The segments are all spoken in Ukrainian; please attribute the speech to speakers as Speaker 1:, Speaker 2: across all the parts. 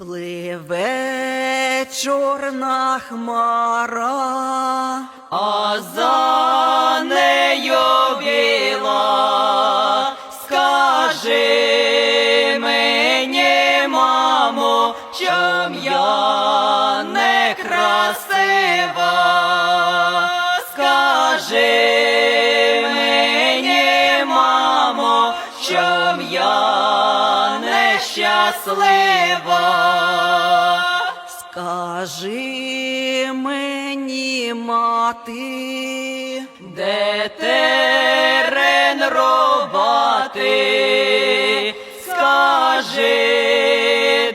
Speaker 1: Пливе чорна хмара,
Speaker 2: а за нею біла. Скажи мені, мамо, чом я нещаслива.
Speaker 1: скажи мені, мати,
Speaker 2: Де терен робати, скажи,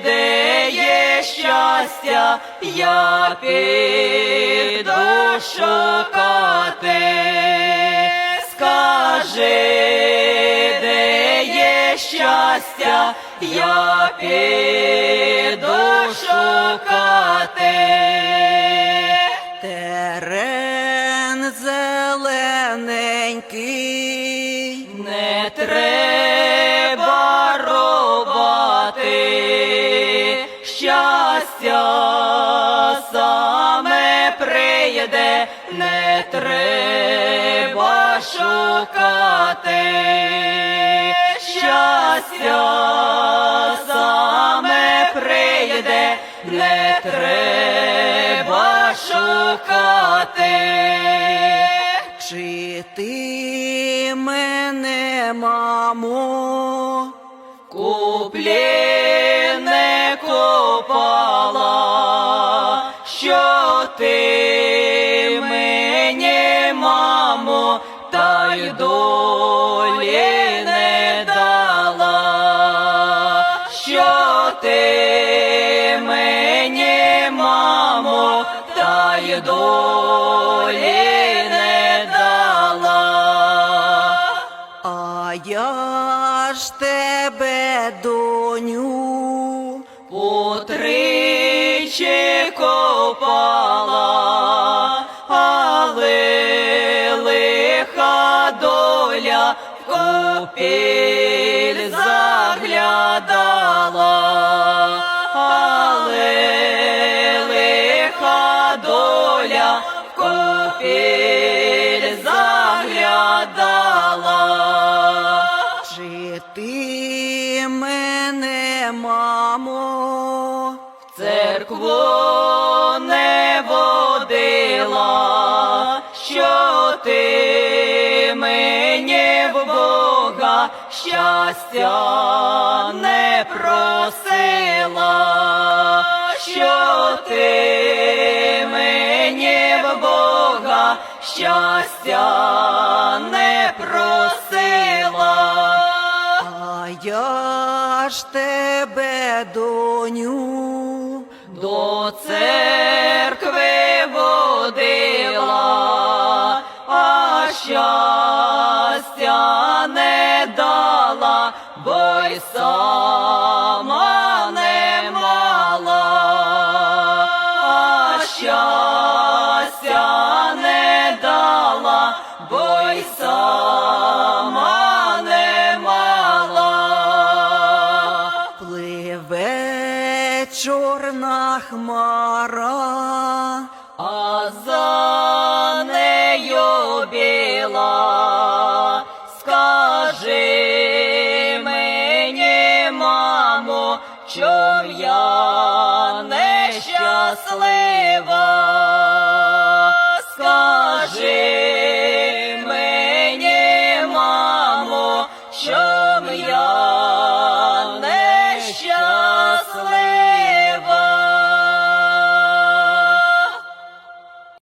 Speaker 2: де є щастя, я піду шукати. Скажи, де щастя, я піду шукати.
Speaker 1: терен зелененький,
Speaker 2: Не треба робати, щастя саме прийде, не треба шукати, щастя саме прийде, не треба шукати.
Speaker 1: чи ти мене, мамо,
Speaker 2: Куплі не копала, що ти мені, мамо, та й долі долі не дала.
Speaker 1: а я ж тебе, доню,
Speaker 2: Утричі копала, але лиха доля в купіль заглядала.
Speaker 1: чи ти мене, мамо,
Speaker 2: церкву не водила, що ти мені в Бога щастя не просила, що ти мені в щастя не просила.
Speaker 1: а я ж тебе, доню,
Speaker 2: До церкви водила,
Speaker 1: хмара,
Speaker 2: а за нею біла. Скажи мені, мамо, чом я нещаслива.